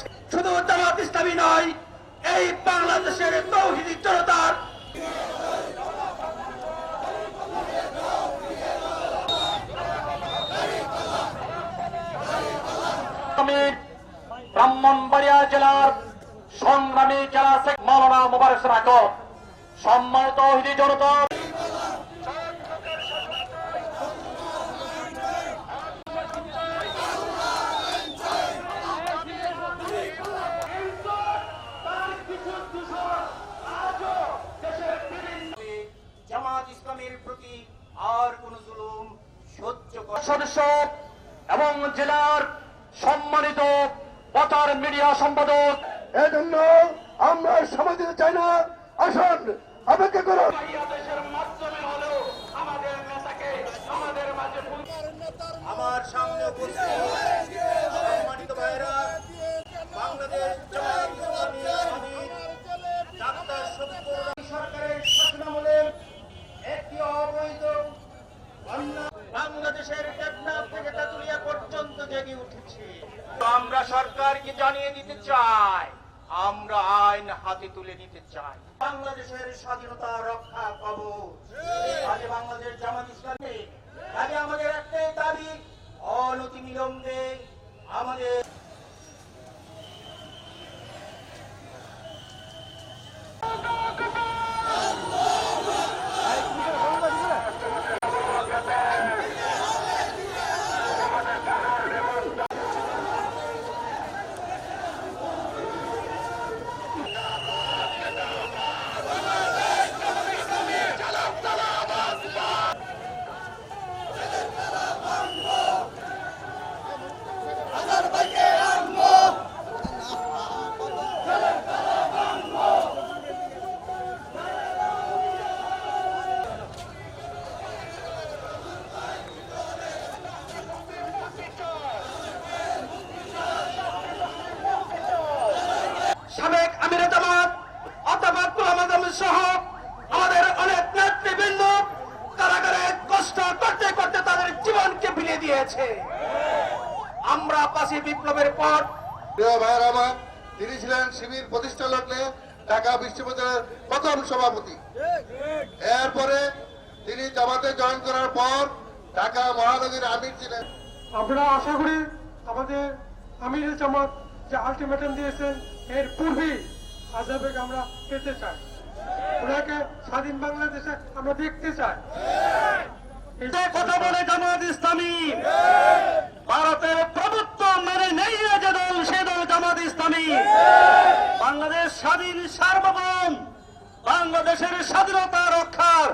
করেছে শুধু জামাত ইসলামী নয়, এই বাংলাদেশের তৌহিদি জনতার ব্রাহ্মণবাড়িয়া জেলার সংগ্রামী জেলা শেখ মাওলানা মুবারক সম্মানিত হিদি জনতা জামাত ইসলামের প্রতি আর কোন জুলুম সহ্য করা সদস্য এবং জেলার সম্মানিত প্রচার মিডিয়া সম্পাদক। এজন্য আমরা সময় দিতে চাই না। আসুন অপেক্ষা করুন। চাই, আমরা আইন হাতে তুলে নিতে চাই। বাংলাদেশের স্বাধীনতা রক্ষা কবচ। আজ বাংলাদেশ জামাত ইসলামী আজ আমাদের একটাই দাবি অনতি বিলম্বে আমাদের দিয়েছে আমরা পাশে বিপ্লবের পর প্রিয় ভাইয়ের আমার তিনি ছিলেন শিবির প্রতিষ্ঠা লগ্নে ঢাকা বিশ্ববিদ্যালয়ের প্রথম সভাপতি। এরপরে তিনি জামাতে জয়েন করার পর ঢাকা মহানগরীর আমির ছিলেন। আমরা আশা করি আমাদের আমির জামাত যে আলটিমেটাম দিয়েছেন এর পূর্বেই আজাবেকে আমরা পেতে চাই। ওনাকে স্বাধীন বাংলাদেশে আমরা দেখতে চাই। যে কথা বলে জামাত ইসলামী, ভারতের প্রভুত্ব মেনে নেই যে দল, সে দল জামাত ইসলামী। বাংলাদেশ স্বাধীন সার্বভৌম, বাংলাদেশের স্বাধীনতা রক্ষার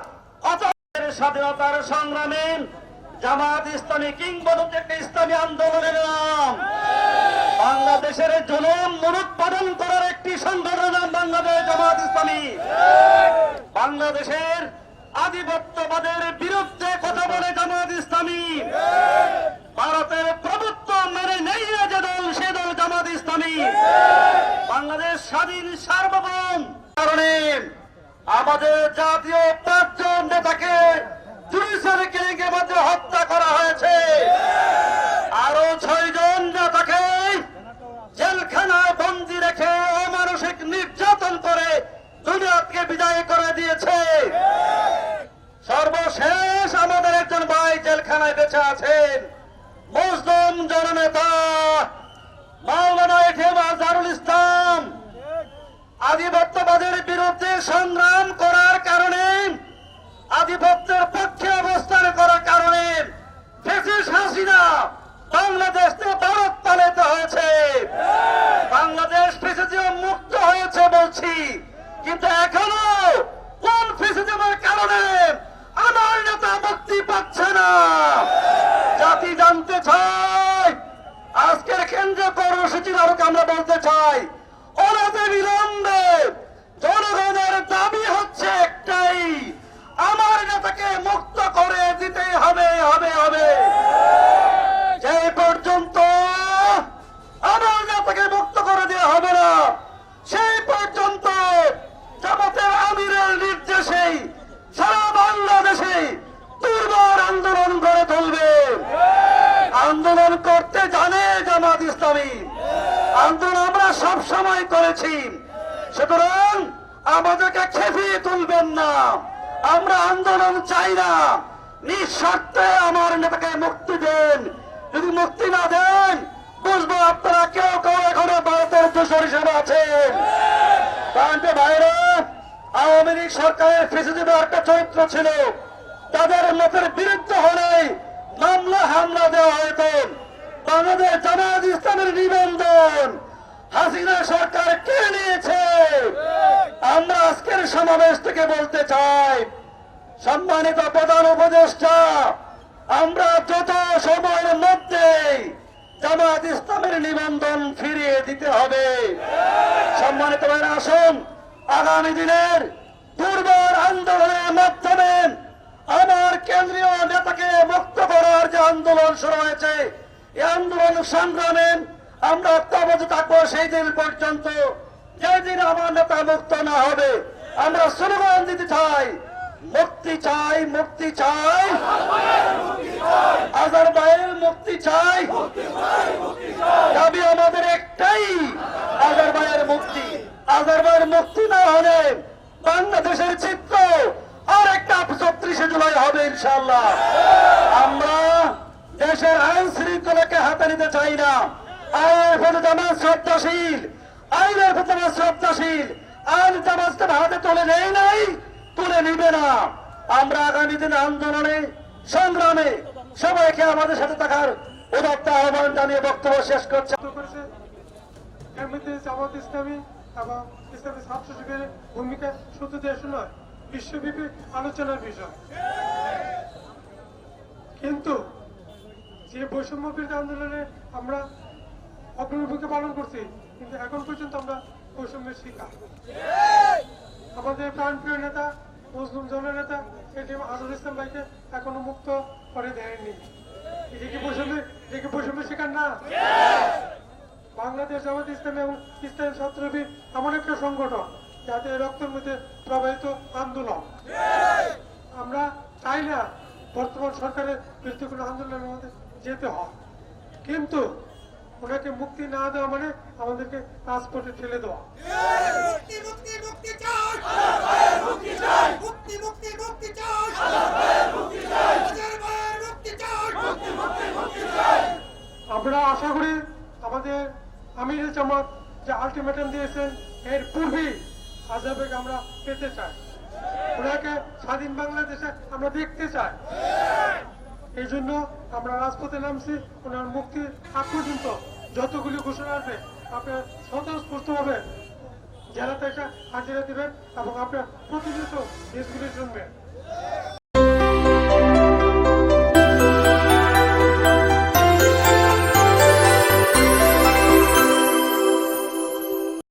অচলের স্বাধীনতার সংগ্রামে জামাত ইসলামী কিংবদন্তি একটা ইসলামী আন্দোলনের নাম। বাংলাদেশের জনম মনোৎপাদন করার একটি সংগঠনের নাম বাংলাদেশ জামাত ইসলামী। বাংলাদেশের আধিপত্যবাদের বিরুদ্ধে কথা বলে জামাত ইসলামী। ভারতের প্রভুত্ব মেনে নেই যে দল, সে দল জামাত ইসলামী। বাংলাদেশ স্বাধীন সার্বভৌম কারণে আমাদের জাতীয় পাঁচজন নেতাকে কিলিং এর মধ্যে হত্যা করা হয়েছে আরও ছয় জন নেতাকে জেলখানায় বন্দি রেখে অমানসিক নির্যাতন করে দুনিয়া থেকে বিদায় করে দিয়েছে সর্বশেষ আমাদের একজন ভাই জেলখানায় বেঁচে আছেন মুসলিম জননেতা মাওলানা এফএম আজহারুল ইসলাম আধিপত্যবাদের বিরুদ্ধে সংগ্রাম করার কারণে, আধিপত্যের পক্ষে অবস্থান করার কারণে ফেসিস হাসিনা বাংলাদেশ ভারত পালিত হয়েছে। বাংলাদেশ ফেসিজিও মুক্ত হয়েছে বলছি, কিন্তু এখনও কোন ফেসিজমের কারণে আমার নেতা মুক্তি পাচ্ছে না? জাতি জানতে চায়, আজকের কেন্দ্রীয় কর্মসূচির আরও আমরা বলতে চাই অনাথে বিলম্বে জনগণের দাবি হচ্ছে একটাই আমার নেতাকে মুক্ত করে দিতে হবে হবে হবে যে পর্যন্ত আমার নেতাকে মুক্ত করে দেওয়া হবে না সেই পর্যন্ত জামাতে সময় করেছি। সুতরাং আমাদেরকে খেপিয়ে তুলবেন না। আমরা আন্দোলন চাই না। নিঃস্বার্থে আমার নেতাকে মুক্তি দেন। যদি মুক্তি না দেন, বুঝব আপনারা কেউ কেউ এখনও ভারতের দোষর হিসেবে আছেন। প্রান্তে বাইরে আওয়ামী লীগ সরকারের ফেসিলিটি একটা চরিত্র ছিল। তাদের মতের বিরুদ্ধে হলে মামলা হামলা দেওয়া হতো। বাংলাদেশ জামাত ইসলামের নিবন্ধন হাসিনা সরকার কে নিয়েছে? আমরা আজকের সমাবেশ থেকে বলতে চাই, সম্মানিত প্রধান উপদেষ্টা, আমরা যত সময়ের মধ্যে জামাত ইসলামের নিবন্ধন ফিরিয়ে দিতে হবে। সম্মানিত ভাইরা, আসুন, আগামী দিনের দুর্বার আন্দোলনের মাধ্যমে আমার কেন্দ্রীয় নেতাকে মুক্ত করার যে আন্দোলন শুরু হয়েছে আন্দোলন সংগ্রামে আমরা অত্যাবধ থাকব সেই দিন পর্যন্ত। যেদিন আমার নেতা মুক্ত না হবে, আমরা স্লোগান দিতে চাই, মুক্তি চাই মুক্তি চাই। আজার ভাইয়ের মুক্তি চাই। দাবি আমাদের একটাই আজার ভাইয়ের মুক্তি। আজার ভাইয়ের মুক্তি না হলে বাংলাদেশের চিত্র আর একটা চৌত্রিশে জুলাই হবে ইনশাল্লাহ আমরা শৃঙ্খলাকে নিতে চাই না। আইনের শ্রদ্ধাশীল আইনের শ্রদ্ধাশীল। আইন হাতে তুলে নেই নাই, তুলে নিবে না। আমরা আগামী দিনে আন্দোলনে, সংগ্রামে সবাইকে আমাদের সাথে থাকার আহ্বান জানিয়ে বক্তব্য শেষ করছে। ইসলামী এবং ইসলামী ছাত্র ভূমিকা শুধু বিশ্বব্যাপী আলোচনার বিষয়। কিন্তু যে বৈষম্য বিরোধী আন্দোলনে আমরা অগ্রণী ভূমিকা পালন করছি, কিন্তু এখন পর্যন্ত আমরা বৈষম্যের শিকার। আমাদের প্রাণপ্রিয় নেতা মুসলিম জননেতা এটিএম আজহার ইসলাম ভাইকে এখনও মুক্ত করে দেয়নি। এটা কি বৈষম্যের, এটা কি বৈষম্যের শিকার না? বাংলাদেশ জামাত ইসলামী এবং ইসলামী ছাত্রবীর এমন একটা সংগঠন যাতে রক্তের মধ্যে প্রবাহিত আন্দোলন। আমরা চাই না বর্তমান সরকারের বিরুদ্ধে কোনো আন্দোলনের মধ্যে যেতে হয়। কিন্তু ওনাকে মুক্তি না দেওয়া মানে আমাদেরকে রাজপথে ঠেলে দেওয়া। আমরা আশা করি আমাদের আমির জামাত যে আলটিমেটাম দিয়েছেন এর পূর্বেই আজাবেগ আমরা পেতে চাই। ওনাকে স্বাধীন বাংলাদেশে আমরা দেখতে চাই। এই জন্য আমরা রাজপথে নামছি, ওনার মুক্তি আগ পর্যন্ত যতগুলি ঘোষণা আসবে, আপনার স্বতঃস্ফূর্ত হবে। জেলাতে এসে হাজিরা দেবেন এবং আপনার প্রতিনিয়ত দেশগুলি শুনবেন